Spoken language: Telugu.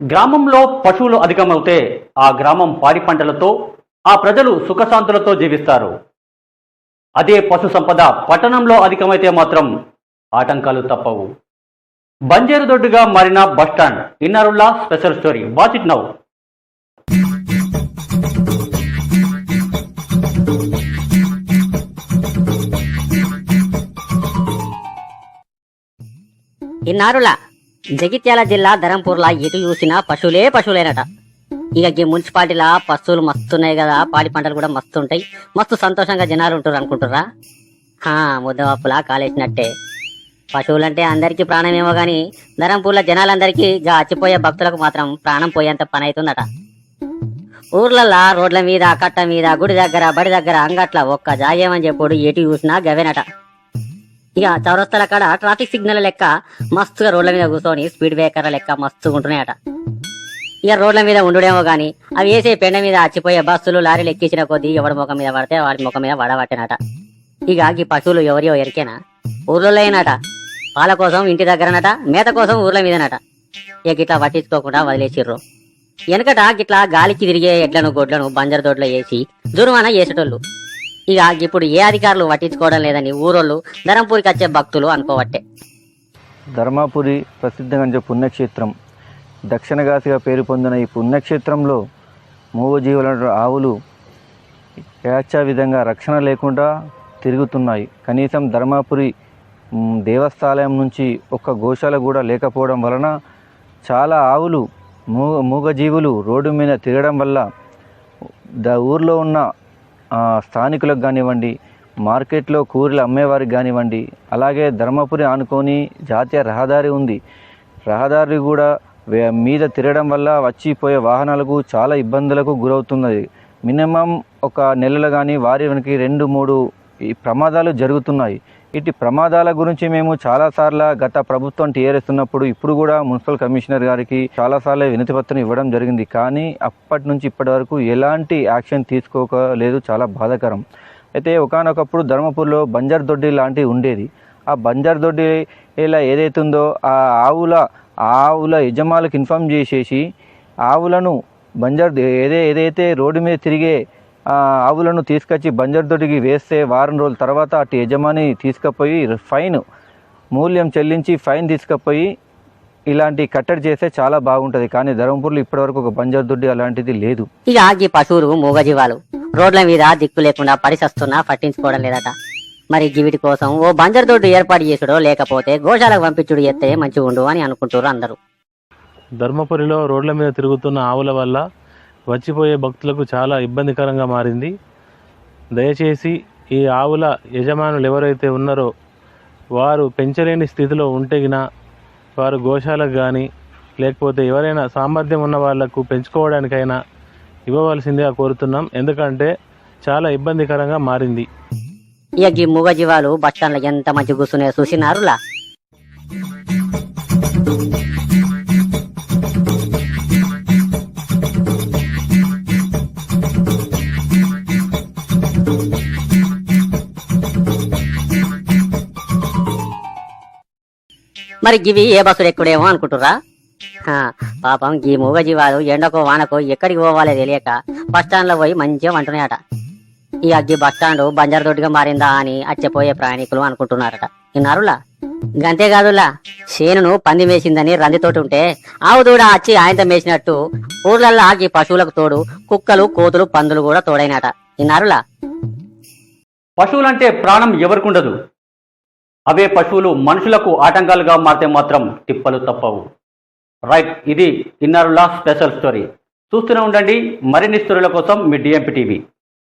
గ్రామంలో పశువులు అధికమవుతే ఆ గ్రామం పాడి పంటలతో ఆ ప్రజలు సుఖశాంతులతో జీవిస్తారు. అదే పశు సంపద పట్టణంలో అధికమైతే మాత్రం ఆటంకాలు తప్పవు. బంజేరు దొడ్డుగా మారిన bus stand ఇన్నరుల్లా special story. Watch it now. ఇన్నారులా Jagtial జిల్లా ధరంపూర్లా ఎటు చూసినా పశువులే పశువులేనట. ఇక ఈ మున్సిపాలిటీలా పశువులు మస్తున్నాయి కదా పాడి పంటలు కూడా మస్తు ఉంటాయి మస్తు సంతోషంగా జనాలు ఉంటారు అనుకుంటురా హా ముద్దవప్పులా కాలేసినట్టే. పశువులంటే అందరికీ ప్రాణమేమో కానీ ధరంపూర్ల జనాలందరికీ గా అచ్చిపోయే భక్తులకు మాత్రం ప్రాణం పోయేంత పని అవుతుందట ఊర్లల్లా రోడ్ల మీద కట్ట మీద గుడి దగ్గర బడి దగ్గర అంగట్ల ఒక్క జాగేమని చెప్పుడు ఎటు చూసినా గవేనట ఇక చౌరస్తాల కాడ ట్రాఫిక్ సిగ్నల్ లెక్క మస్తుగా రోడ్ల మీద కూర్చొని స్పీడ్ బ్రేకర్ల లెక్క మస్తుగా ఉంటున్నాయట. ఇక రోడ్ల మీద ఉండుడేమో కానీ అవి వేసే పెండ మీద అచ్చిపోయే బస్సులు లారీలు ఎక్కించిన కొద్దీ ఎవడి ముఖం మీద పడితే వాడి ముఖం మీద వడబట్టినట ఇక ఈ పశువులు ఎవరియో ఎరికేనా? ఊర్లలో అయినట పాల కోసం ఇంటి దగ్గరనట మేత కోసం ఊర్ల మీదనట. ఇక గిట్లా పట్టించుకోకుండా వదిలేసిర్రు. వెనకట గిట్లా గాలికి తిరిగే ఎడ్లను గొడ్లను బంజరు దొడ్లు వేసి జురుమాన వేసేటోళ్ళు ఇక ఇప్పుడు ఏ అధికారులు పట్టించుకోవడం లేదని ఊరోళ్ళు ధర్మపురికి వచ్చే భక్తులు అనుకోవట్టే. ధర్మాపురి ప్రసిద్ధంగా పుణ్యక్షేత్రం. దక్షిణ కాశీగా పేరు పొందిన ఈ పుణ్యక్షేత్రంలో మూగజీవుల ఆవులు యాచా విధంగా రక్షణ లేకుండా తిరుగుతున్నాయి. కనీసం ధర్మాపురి దేవస్థాలయం నుంచి ఒక్క గోశాల కూడా లేకపోవడం వలన చాలా ఆవులు మూగ మూగజీవులు రోడ్డు మీద తిరగడం వల్ల ద ఊర్లో ఉన్న స్థానికులకు కానివ్వండి మార్కెట్లో కూరలు అమ్మేవారికి కానివ్వండి అలాగే ధర్మపురి ఆనుకొని జాతీయ రహదారి ఉంది. రహదారి కూడా మీద తిరగడం వల్ల వచ్చిపోయే వాహనాలకు చాలా ఇబ్బందులకు గురవుతున్నది. మినిమం ఒక నెలలో కానీ వారి వెనక్కి రెండు మూడు ఈ ప్రమాదాలు జరుగుతున్నాయి. ఇటు ప్రమాదాల గురించి మేము చాలాసార్లు గత ప్రభుత్వం టీఆర్ఎస్ ఉన్నప్పుడు ఇప్పుడు కూడా మున్సిపల్ కమిషనర్ గారికి చాలాసార్లు వినతి పత్రం ఇవ్వడం జరిగింది. కానీ అప్పటి నుంచి ఇప్పటి వరకు ఎలాంటి యాక్షన్ తీసుకోలేదు చాలా బాధాకరం. అయితే ఒకానొకప్పుడు ధర్మపూర్లో బంజర్ దొడ్డి లాంటివి ఉండేది. ఆ బంజర్ దొడ్డి ఇలా ఏదైతుందో ఆ ఆవుల ఆవుల యజమానులకు ఇన్ఫామ్ చేసేసి ఆవులను బంజర్ ఏదే ఏదైతే రోడ్డు మీద తిరిగే ఆవులను తీసుకొచ్చి బంజర్ దొడ్డికి వేస్తే వారం రోజుల తర్వాత అటు యజమాని తీసుకుపోయి ఫైన్ మూల్యం చెల్లించి ఫైన్ తీసుకుపోయి ఇలాంటి కట్టడి చేస్తే చాలా బాగుంటుంది. కానీ ధర్మపూర్లో ఇప్పటివరకు ఒక బంజర్ దొడ్డి అలాంటిది లేదు. ఇక ఈ పశువులు మూగజీవాలు రోడ్ల మీద దిక్కు లేకుండా పరిసస్తున్నా పట్టించుకోవడం లేదట. మరి గివిటి కోసం ఓ బంజరు దొడ్డు ఏర్పాటు చేసుడో లేకపోతే గోశాలకు పంపించుడు చేస్తే మంచిగా ఉండు అని అనుకుంటారు అందరూ. ధర్మపురిలో రోడ్ల మీద తిరుగుతున్న ఆవుల వల్ల వచ్చిపోయే భక్తులకు చాలా ఇబ్బందికరంగా మారింది. దయచేసి ఈ ఆవుల యజమానులు ఎవరైతే ఉన్నారో వారు పెంచలేని స్థితిలో ఉంటేగిన వారు గోశాలకు కానీ లేకపోతే ఎవరైనా సామర్థ్యం ఉన్న వాళ్ళకు పెంచుకోవడానికైనా ఇవ్వవలసిందిగా కోరుతున్నాం. ఎందుకంటే చాలా ఇబ్బందికరంగా మారింది. ఇక ఈ మూగజీవాలు బస్టాండ్లో ఎంత మంచి కూర్చునే చూసినారులా? మరి గివి ఏ బస్సులు ఎక్కుడేమో అనుకుంటురా పాపం పాపం ఈ మూగజీవాలు ఎండకో వానకో ఎక్కడికి పోవాలో తెలియక బస్టాండ్లో పోయి మంచిగా అంటున్నాయట ఈ అగ్గి బస్టాండ్ బంజారు దొడ్డిగా మారిందా అని అచ్చపోయే ప్రయాణికులు అనుకుంటున్నారట. విన్నారులా? గంతేకాదులా శేనును పంది మేసిందని రందితోటి ఉంటే ఆవు దూడ వచ్చి ఆయనతో మేసినట్టు ఊర్లల్లో ఆగి పశువులకు తోడు కుక్కలు కోతులు పందులు కూడా తోడైనట విన్నారులా? పశువులంటే ప్రాణం ఎవరికుండదు. అవే పశువులు మనుషులకు ఆటంకాలుగా మారితే మాత్రం తిప్పలు తప్పవు. రైట్ ఇది ఇన్నరులా స్పెషల్ స్టోరీ. చూస్తూనే ఉండండి. మరిన్ని స్టోరీల కోసం మీ డిఎంపి టీవీ